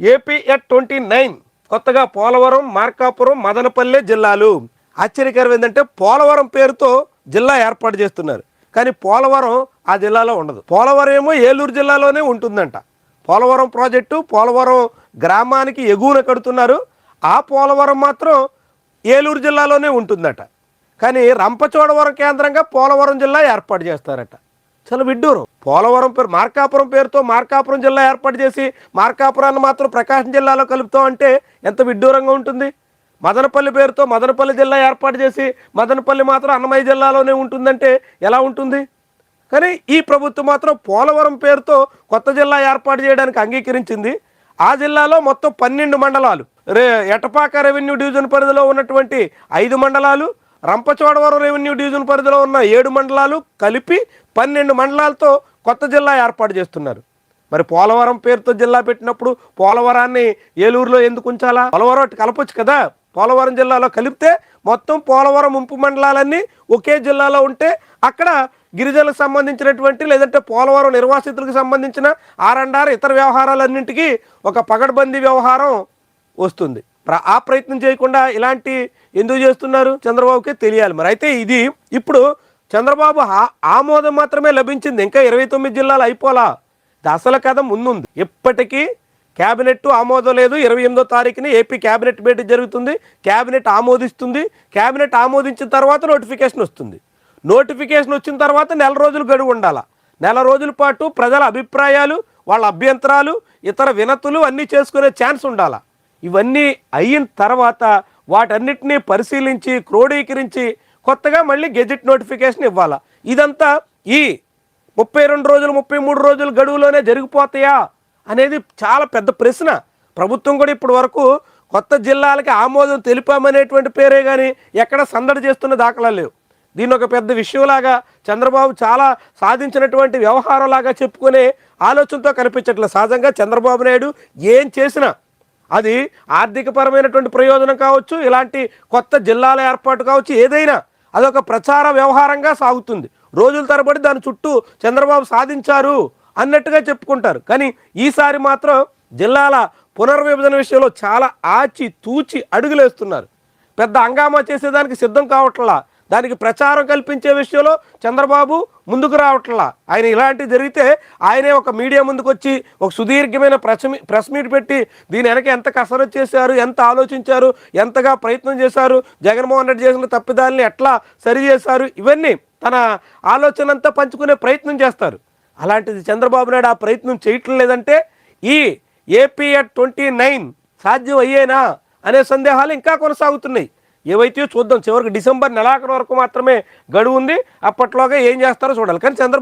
AP at twenty nine కొత్తగా పోలవరం మార్కాపురం మదనపల్లె జిల్లాలు. ఆశ్చర్యకరం ఏంటంటే పోలవరం పేరుతో జిల్లా ఏర్పాటు చేస్తున్నారు. కానీ పోలవరం ఆ జిల్లాలో ఉండదు. పోలవరం ఏమో ఏలూరు జిల్లాలోనే ఉంటుందంట. పోలవరం ప్రాజెక్టు పోలవరం గ్రామానికి ఎగువన కడుతున్నారు. ఆ పోలవరం మాత్రం ఏలూరు జిల్లాలోనే ఉంటుందట. కానీ రంపచోడవరం కేంద్రంగా పోలవరం జిల్లా ఏర్పాటు చేస్తారట. చాలా విడ్డూరం. పోలవరం పేరు మార్కాపురం పేరుతో మార్కాపురం జిల్లా ఏర్పాటు చేసి మార్కాపురాన్ని మాత్రం ప్రకాశం జిల్లాలో కలుపుతాం అంటే ఎంత విడ్డూరంగా ఉంటుంది? మదనపల్లి పేరుతో మదనపల్లి జిల్లా ఏర్పాటు చేసి మదనపల్లి మాత్రం అన్నమయ్య జిల్లాలోనే ఉంటుందంటే ఎలా ఉంటుంది? కానీ ఈ ప్రభుత్వం మాత్రం పోలవరం పేరుతో కొత్త జిల్లా ఏర్పాటు చేయడానికి అంగీకరించింది. ఆ జిల్లాలో మొత్తం పన్నెండు మండలాలు. రే ఎటపాక రెవెన్యూ డివిజన్ పరిధిలో ఉన్నటువంటి ఐదు మండలాలు రంపచోడవరం రెవెన్యూ డివిజన్ పరిధిలో ఉన్న ఏడు మండలాలు కలిపి పన్నెండు మండలాలతో కొత్త జిల్లా ఏర్పాటు చేస్తున్నారు. మరి పోలవరం పేరుతో జిల్లా పెట్టినప్పుడు పోలవరాన్ని ఏలూరులో ఎందుకు ఉంచాలా? పోలవరం కలపొచ్చు కదా? పోలవరం జిల్లాలో కలిపితే మొత్తం పోలవరం ముంపు మండలాలన్నీ ఒకే జిల్లాలో ఉంటే అక్కడ గిరిజనులకు సంబంధించినటువంటి లేదంటే పోలవరం నిర్వాసితులకు సంబంధించిన ఆరండార ఇతర వ్యవహారాలన్నింటికీ ఒక పగడ్బందీ వ్యవహారం వస్తుంది. ప్ర- ఆ ప్రయత్నం చేయకుండా ఇలాంటి ఎందుకు చేస్తున్నారు చంద్రబాబుకే తెలియాలి. మరి అయితే ఇది ఇప్పుడు చంద్రబాబు ఆ- ఆమోదం మాత్రమే లభించింది. ఇంకా ఇరవై తొమ్మిది జిల్లాలు అయిపోలా. ఇది అసలు కథ ముందుంది. ఇప్పటికీ క్యాబినెట్ ఆమోదం లేదు. ఇరవై ఎనిమిదో తారీఖుని ఏపీ క్యాబినెట్ భేటీ జరుగుతుంది. క్యాబినెట్ ఆమోదిస్తుంది. క్యాబినెట్ ఆమోదించిన తర్వాత నోటిఫికేషన్ వస్తుంది. నోటిఫికేషన్ వచ్చిన తర్వాత నెల రోజులు గడువు ఉండాలా? నెల రోజుల పాటు ప్రజల అభిప్రాయాలు వాళ్ళ అభ్యంతరాలు ఇతర వినతులు అన్నీ చేసుకునే ఛాన్స్ ఉండాలా? ఇవన్నీ అయిన తర్వాత వాటన్నిటినీ పరిశీలించి క్రోడీకరించి కొత్తగా మళ్ళీ గెజెట్ నోటిఫికేషన్ ఇవ్వాలా? ఇదంతా ఈ ముప్పై రెండు రోజులు ముప్పై మూడు రోజులు గడువులోనే జరిగిపోతాయా అనేది చాలా పెద్ద ప్రశ్న. ప్రభుత్వం కూడా ఇప్పటి వరకు కొత్త జిల్లాలకి ఆమోదం తెలిపామనేటువంటి పేరే కానీ ఎక్కడ సందడి చేస్తున్న దాఖలా లేవు. దీన్ని ఒక పెద్ద విషయంలాగా చంద్రబాబు చాలా సాధించినటువంటి వ్యవహారంలాగా చెప్పుకునే ఆలోచనతో కనిపించట్లేదు. సహజంగా చంద్రబాబు నాయుడు ఏం చేసినా అది ఆర్థికపరమైనటువంటి ప్రయోజనం కావచ్చు ఇలాంటి కొత్త జిల్లాల ఏర్పాటు కావచ్చు ఏదైనా అదొక ప్రచార వ్యవహారంగా సాగుతుంది. రోజుల తరబడి దాని చుట్టూ చంద్రబాబు సాధించారు అన్నట్టుగా చెప్పుకుంటారు. కానీ ఈసారి మాత్రం జిల్లాల పునర్విభజన విషయంలో చాలా ఆచి తూచి అడుగులేస్తున్నారు. పెద్ద హంగామా చేసేదానికి సిద్ధం కావట్లా? దానికి ప్రచారం కల్పించే విషయంలో చంద్రబాబు ముందుకు రావట్లా. ఆయన ఇలాంటివి జరిగితే ఆయనే ఒక మీడియా ముందుకు వచ్చి ఒక సుదీర్ఘమైన ప్రెస్ ప్రెస్ మీట్ పెట్టి దీని వెనక ఎంత కసరత్ చేశారు ఎంత ఆలోచించారు ఎంతగా ప్రయత్నం చేశారు జగన్మోహన్ రెడ్డి చేసిన తప్పిదాలని ఎట్లా సరి చేశారు ఇవన్నీ తన ఆలోచన అంతా పంచుకునే ప్రయత్నం చేస్తారు. అలాంటిది చంద్రబాబు నాయుడు ఆ ప్రయత్నం చేయటం లేదంటే ఈ ఏపీఎట్ ట్వంటీ నైన్ సాధ్యం అయ్యేనా అనే సందేహాలు ఇంకా కొనసాగుతున్నాయి. ఏవైతే చూద్దాం చివరికి డిసెంబర్ నెలాఖరు వరకు మాత్రమే గడువు ఉంది. అప్పట్లోగా ఏం చేస్తారో చూడాలి. కానీ చంద్ర